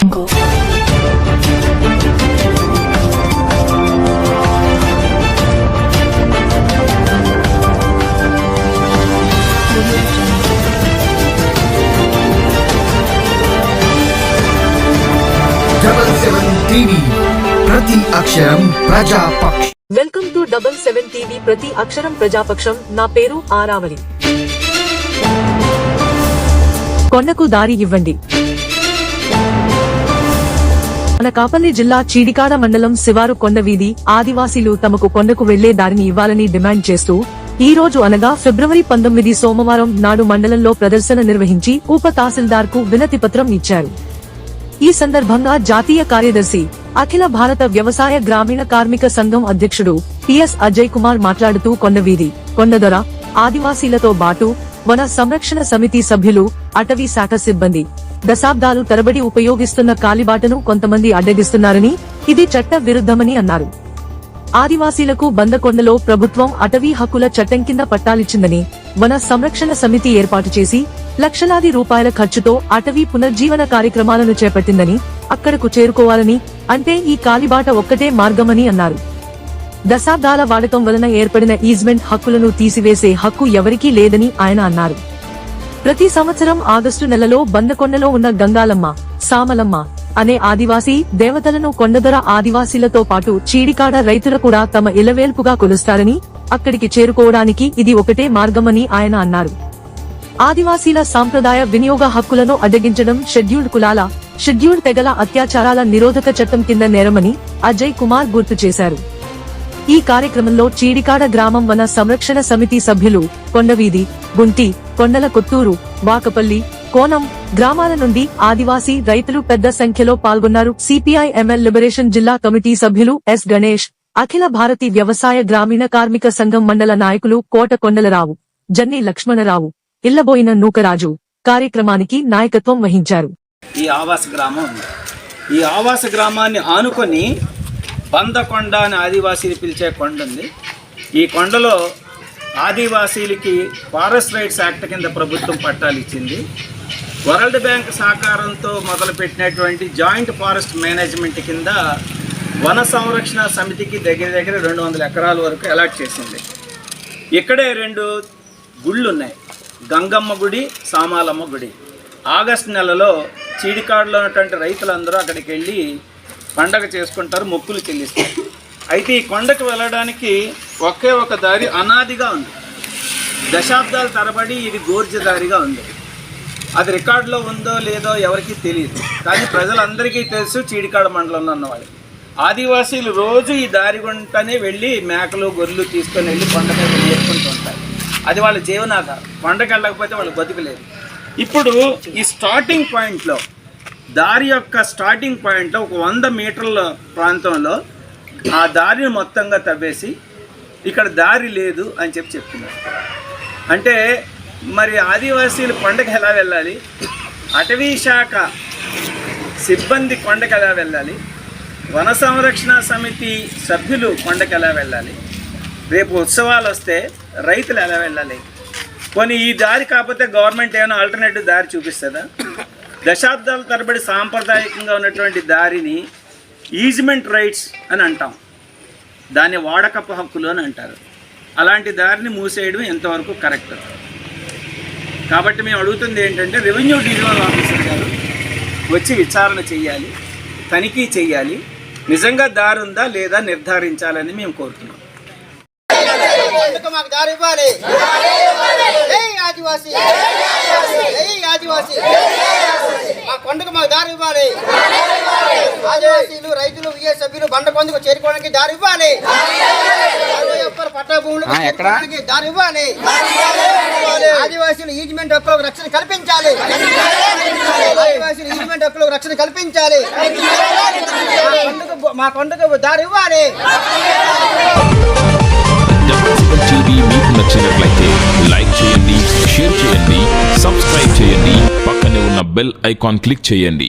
Double seven TV ప్రతి అక్షరం ప్రజాపక్ష welcome to double seven TV ప్రతి అక్షరం ప్రజాపక్షం నా పేరు ఆరావళి. కొండకు దారి ఇవ్వండి. మన కాపల్లి జిల్లా చీడికాడ మండలం శివారు కొండ వీధి ఆదివాసీలు తమకు కొండకు వెళ్ళే దారిని ఇవ్వాలని డిమాండ్ చేస్తూ ఈ రోజు అనగా ఫిబ్రవరి పంతొమ్మిది సోమవారం నాడు మండలంలో ప్రదర్శన నిర్వహించి ఉప తహసీల్దార్కు వినతి పత్రం ఇచ్చారు. ఈ సందర్భంగా జాతీయ కార్యదర్శి అఖిల భారత వ్యవసాయ గ్రామీణ కార్మిక సంఘం అధ్యక్షుడు పిఎస్ అజయ్ కుమార్ మాట్లాడుతూ కొండవీధి కొండదొర ఆదివాసీలతో బాటు వన సంరక్షణ సమితి సభ్యులు అటవీ శాఖ సిబ్బంది దశాబ్దాలు తరబడి ఉపయోగిస్తున్న కాలిబాటను కొంతమంది అడ్డగిస్తున్నారని ఇది చట్ట విరుద్ధమని అన్నారు. ఆదివాసీలకు బందకొండలో ప్రభుత్వం అటవీ హక్కుల చట్టం కింద పట్టాలిచ్చిందని వన సంరక్షణ సమితి ఏర్పాటు చేసి లక్షలాది రూపాయల ఖర్చుతో అటవీ పునర్జీవన కార్యక్రమాలను చేపట్టిందని అక్కడకు చేరుకోవాలని అంటే ఈ కాలిబాట ఒక్కటే మార్గమని అన్నారు. దశాబ్దాల వాడకం వలన ఏర్పడిన ఈజ్మెంట్ హక్కులను తీసివేసే హక్కు ఎవరికీ లేదని ఆయన అన్నారు. ప్రతి సంవత్సరం ఆగస్టు నెలలో బందకొండలో ఉన్న గంగాలమ్మ సామలమ్మ అనే ఆదివాసీ దేవతలను కొండదొర ఆదివాసీలతో పాటు చీడికాడ రైతులు కూడా తమ ఇలవేల్పుగా కొలుస్తారని అక్కడికి చేరుకోవడానికి ఇది ఒకటే మార్గమని ఆయన అన్నారు. ఆదివాసీల సాంప్రదాయ వినియోగ హక్కులను అడ్డగించడం షెడ్యూల్డ్ కులాల షెడ్యూల్డ్ తెగల అత్యాచారాల నిరోధక చట్టం కింద నేరమని అజయ్ కుమార్ గుర్తు చేశారు. ఈ కార్యక్రమంలో చీడికాడ గ్రామం వన సంరక్షణ సమితి సభ్యులు కొండవీధి గుంటి కొండల కొత్తూరు వాకపల్లి కోనం గ్రామాల నుండి ఆదివాసీ రైతులు పెద్ద సంఖ్యలో పాల్గొన్నారు. సిపిఐ ఎంఎల్ లిబరేషన్ జిల్లా కమిటీ సభ్యులు ఎస్ గణేష్ అఖిల భారతి వ్యవసాయ గ్రామీణ కార్మిక సంఘం మండల నాయకులు కోట కొండలరావు జన్ని లక్ష్మణరావు ఇల్లబోయిన నూకరాజు కార్యక్రమానికి నాయకత్వం వహించారు. ఈ ఆవాస గ్రామం ఈ ఆవాస గ్రామాన్ని ఆనుకొని బందకొండ అని ఆదివాసీలు పిలిచే కొండ ఉంది ఈ కొండలో ఆదివాసీలకి ఫారెస్ట్ రైట్స్ యాక్ట్ కింద ప్రభుత్వం పట్టాలు ఇచ్చింది. వరల్డ్ బ్యాంక్ సహకారంతో మొదలుపెట్టినటువంటి జాయింట్ ఫారెస్ట్ మేనేజ్మెంట్ కింద వన సంరక్షణ సమితికి దగ్గర దగ్గర రెండు వందల ఎకరాల వరకు అలాట్ చేసింది. ఇక్కడే రెండు గుళ్ళు ఉన్నాయి గంగమ్మ గుడి సామాలమ్మ గుడి. ఆగస్ట్ నెలలో చీడికాడులో ఉన్నటువంటి రైతులందరూ అక్కడికి వెళ్ళి పండగ చేసుకుంటారు మొక్కులు చెల్లిస్తారు. అయితే ఈ కొండకు వెళ్ళడానికి ఒకే ఒక దారి అనాదిగా ఉంది. దశాబ్దాల తరబడి ఇది గోర్జ దారిగా ఉంది. అది రికార్డులో ఉందో లేదో ఎవరికీ తెలియదు. కానీ ప్రజలందరికీ తెలుసు చీడికాడ మండలంలో ఉన్నవాళ్ళు. ఆదివాసీలు రోజు ఈ దారి గుంటనే వెళ్ళి మేకలు గొర్రెలు తీసుకొని వెళ్ళి కొండ మీద చేసుకుంటూ ఉంటారు. అది వాళ్ళ జీవనాధారం. కొండకి వెళ్ళకపోతే వాళ్ళు బతుకులేదు ఇప్పుడు ఈ స్టార్టింగ్ పాయింట్లో దారి యొక్క స్టార్టింగ్ పాయింట్లో ఒక వంద మీటర్ల ప్రాంతంలో ఆ దారిని మొత్తంగా తవ్వేసి ఇక్కడ దారి లేదు అని చెప్పి చెప్తున్నారు. అంటే మరి ఆదివాసీలు కొండకి ఎలా వెళ్ళాలి? అటవీ శాఖ సిబ్బంది కొండకి ఎలా వెళ్ళాలి? వన సంరక్షణ సమితి సభ్యులు కొండకి ఎలా వెళ్ళాలి? రేపు ఉత్సవాలు వస్తే రైతులు ఎలా వెళ్ళాలి? కొన్ని ఈ దారి కాకపోతే గవర్నమెంట్ ఏమైనా ఆల్టర్నేటివ్ దారి చూపిస్తుందా? దశాబ్దాల తరబడి సాంప్రదాయకంగా ఉన్నటువంటి దారిని ఈజ్మెంట్ రైట్స్ అని అంటాం. దాన్ని వాడకపు హక్కులు అని అంటారు. అలాంటి దారిని మూసేయడం ఎంతవరకు కరెక్ట్? కాబట్టి మేము అడుగుతుంది ఏంటంటే రెవెన్యూ డివిజనల్ ఆఫీసర్ గారు వచ్చి విచారణ చేయాలి తనిఖీ చేయాలి నిజంగా దారి ఉందా లేదా నిర్ధారించాలని మేము కోరుతున్నాం. మాకు దారి ఇవ్వాలి. ఆదివాసి. ఆదివాసి. ఇవ్వాలి ఆదివాసీలు రైతులు విఏ సభ్యులు బండ కొండకు చేరుకోవడానికి దారి ఇవ్వాలి. పట్టా భూములకు దారి ఇవ్వాలి. ఆదివాసీలు ఈజ్మెంట్ హక్కులకు రక్షణ కల్పించాలి. ఆదివాసీలు ఈజ్మెంట్ హక్కులకు రక్షణ కల్పించాలి. మా కొండకు దారి ఇవ్వాలి. మీకు నచ్చినట్లయితే లైక్ చేయండి షేర్ చేయండి సబ్స్క్రైబ్ చేయండి పక్కనే ఉన్న బెల్ ఐకాన్ క్లిక్ చేయండి.